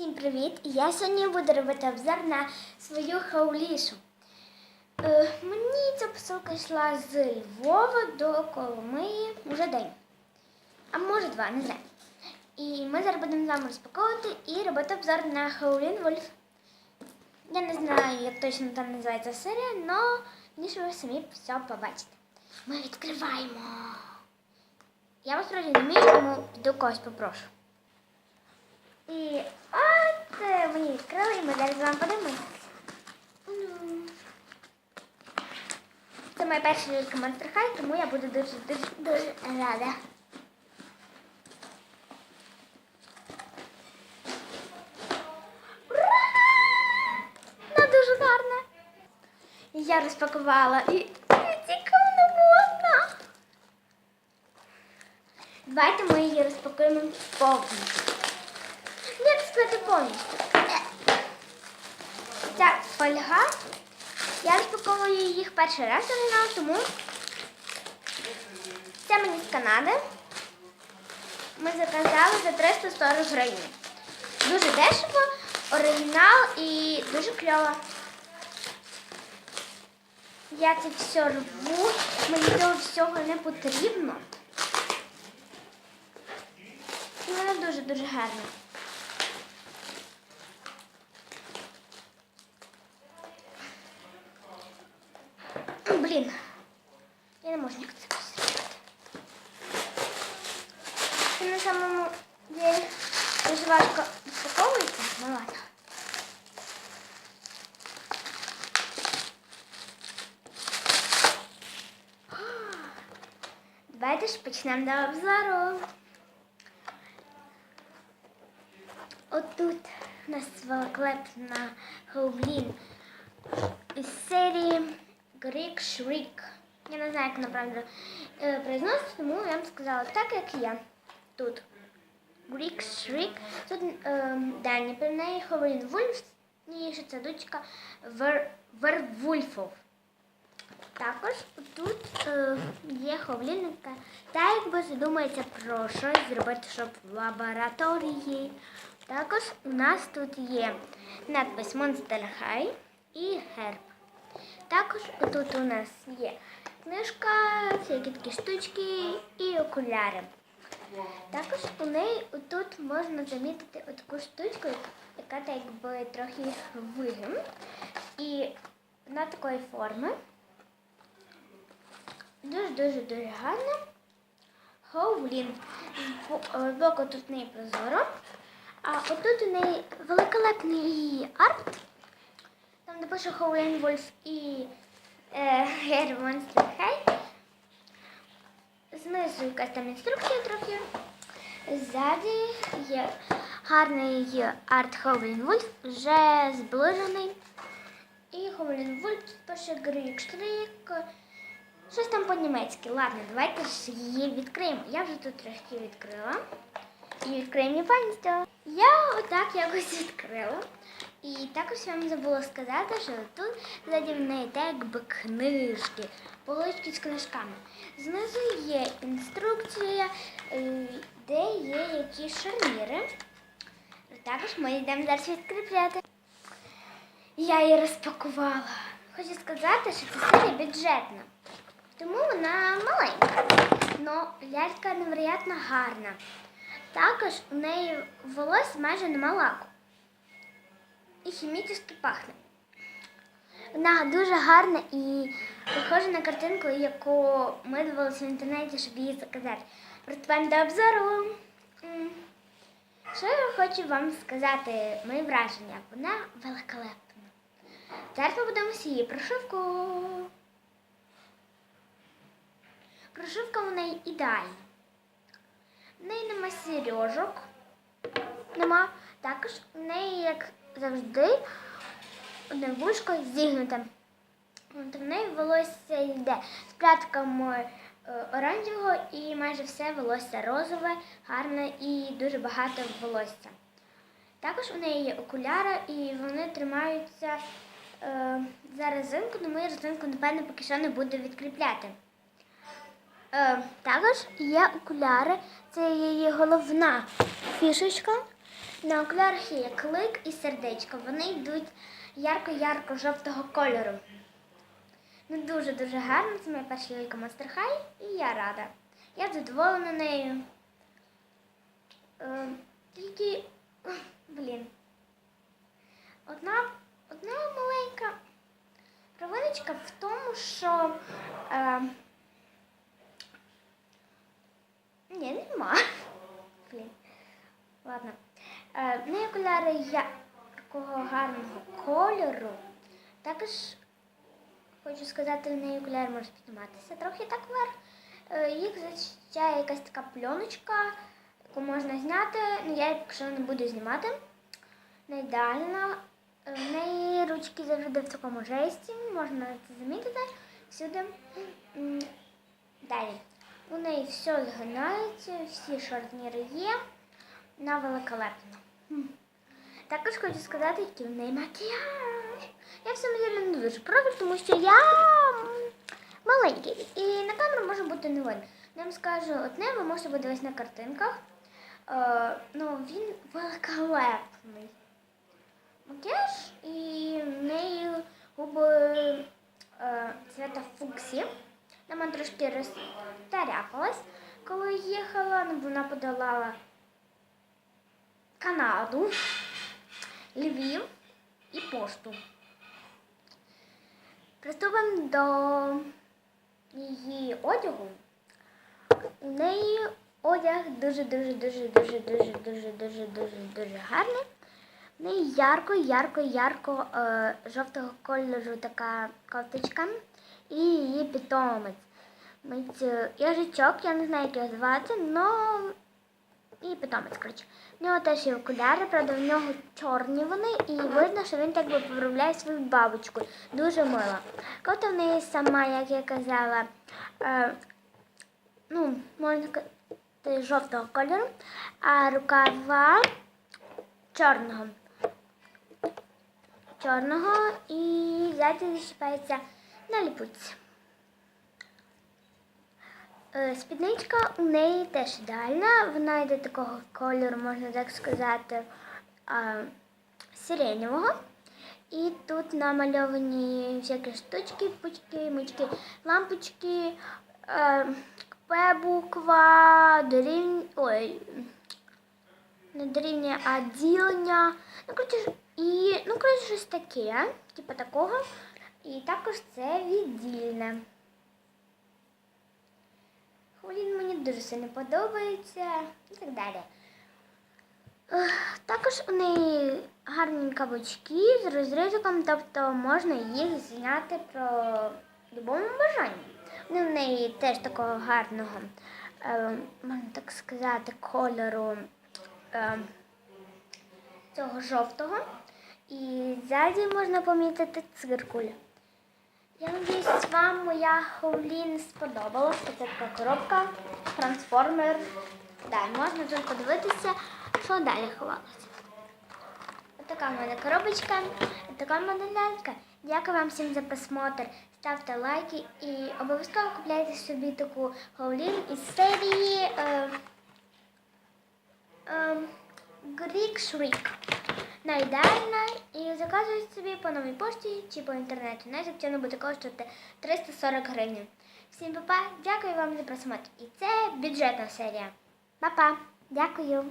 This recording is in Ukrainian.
Всім привіт! Я сьогодні буду робити обзор на свою хаулішу. Е, мені ця посилка йшла з Львова до Коломиї вже день. А може два, не знаю. І ми зараз будемо з вами розпаковувати і робити обзор на Хаулін Вольф. Я не знаю, як точно там називається серія, але ніж ви самі все побачите. Ми відкриваємо. Я вас вроді не вмію, тому піду когось попрошу. І от е, мені відкрили, і ми з вами подивимося. Це моя перша лілька Monster High, тому я буду дуже дуже дуже рада. Вона дуже гарна. Я розпакувала і цікаво не можна. Давайте ми її розпакуємо повністю. Сказати повністю? Ця фольга. Я розпаковую їх перший раз оригінал, тому це мені з Канади. Ми заказали за 340 гривень. Дуже дешево, оригінал і дуже кльово. Я це все рву, мені цього всього не потрібно. І вона дуже-дуже гарна. Блін, я не можу ніяк це розірвати. Це на самому деле дуже важко розпаковується. Ну ладно. Давайте ж почнемо до обзору. Отут у нас великолепна Хоублін із серії Greek Shriek. Я не знаю, як направду е, произносити, тому я вам сказала так, як я. Тут Greek Shriek. Тут е, дані про неї Ховлін Вульф, ніж це дочка Вер, Вервульфов. Також тут е, є ховлінка. Та якби задумається про щось зробити, щоб в лабораторії. Також у нас тут є надпис Monster High і герб. Також тут у нас є книжка, всякі такі штучки і окуляри. Також у неї тут можна замітити таку штучку, яка так якби трохи вигін. І вона такої форми. Дуже-дуже дуже гарна. Хоулін. З боку тут в неї прозоро. А отут у неї великолепний арт. Напише Хоулін Вольф і е, Гер Монстер Хей. Знизу якась там інструкція трохи. Ззаді є гарний арт Хоулін Вольф, вже зближений. І Хоулін Вольф пише Грік Штрик. Щось там по-німецьки. Ладно, давайте ж її відкриємо. Я вже тут трошки відкрила. І відкриємо повністю. Я отак якось відкрила. І також я вам забула сказати, що тут ззаді неї так якби книжки, полички з книжками. Знизу є інструкція, е, де є якісь шарніри. Також ми йдемо зараз відкріпляти. Я її розпакувала. Хочу сказати, що це серія бюджетна. Тому вона маленька. Но лялька невероятно гарна. Також у неї волосся майже нема лаку. І хімічно пахне. Вона дуже гарна і похожа на картинку, яку ми дивилися в інтернеті, щоб її заказати. Приступаємо до обзору. Що я хочу вам сказати, мої враження. Вона великолепна. Зараз ми подивимося її прошивку. Прошивка в неї ідеальна. В неї нема сережок. Нема. Також в неї, як завжди, одне вушко зігнуте. От в неї волосся йде з плятками е, оранжевого і майже все волосся розове, гарне і дуже багато волосся. Також у неї є окуляри і вони тримаються е, за резинку, але ми резинку, напевно, поки що не буду відкріпляти. Е, також є окуляри, це її головна фішечка. На окулярах є клик і сердечко. Вони йдуть ярко-ярко-жовтого кольору. Ну дуже-дуже гарно. Це моя перша лялька Monster High і я рада. Я задоволена нею. Е, тільки, блін. Одна, одна маленька провиночка в тому, що. Е, ні, нема. Блін. Ладно. Е, в неї окуляри яркого гарного кольору. Також хочу сказати, в неї окуляри можуть підніматися трохи так вверх. Е, їх захищає якась така пленочка, яку можна зняти. Ну, я якщо не буду знімати. Не ідеальна. Е, В неї ручки завжди в такому жесті, можна це замітити всюди. Далі. У неї все згинається, всі шарніри є на великолепно. Також хочу сказати, який в неї макіяж. Я в цьому ділі не дуже проти, тому що я маленький. І на камеру може бути не видно. Я вам скажу, одне ви можете подивитися на картинках. Е, ну, він великолепний. Макіяж і в неї губи е, цвета фуксі. Вона трошки розтаряпалась, коли їхала. Вона подолала Канаду, Львів і пошту. Приступимо до її одягу. У неї одяг дуже-дуже-дуже-дуже-дуже-дуже-дуже-дуже гарний. У неї ярко-ярко-ярко е, жовтого кольору така кофточка і її питомець. Яжичок, е, я не знаю, як його звати, але і питомець, коротше. В нього теж є окуляри, правда, в нього чорні вони, і видно, що він так би поправляє свою бабочку. Дуже мило. Кота в неї сама, як я казала, е, ну, можна сказати, жовтого кольору, а рукава чорного. Чорного і ззаді защіпається на ліпучці. Е, Спідничка у неї теж ідеальна. Вона йде такого кольору, можна так сказати, сиреневого. І тут намальовані всякі штучки, пучки, мучки, лампочки, е, П буква, дорівнює, ой, не дорівнює, а ділення. Ну, коротше, і, ну, коротше, щось таке, типу такого. І також це віддільне. Він мені дуже сильно подобається і так далі. Також у неї гарні кабачки з розрізиком, тобто можна їх зняти про любому бажанні. Вони в неї теж такого гарного, е, можна так сказати, кольору е, цього жовтого. І ззаді можна помітити циркуль. Я надіюсь, вам моя Хоулін сподобалась. Це така коробка, трансформер. Далі можна тут подивитися, що далі ховалося. Така в мене коробочка, така в мене лялька. Дякую вам всім за просмотр. Ставте лайки і обов'язково купляйте собі таку Хоулін із серії е, е, Greek. Вона ідеальна і заказують собі по новій пошті чи по інтернету. Вона буде коштувати 340 гривень. Всім па-па, дякую вам за просмотр. І це бюджетна серія. Па-па, дякую.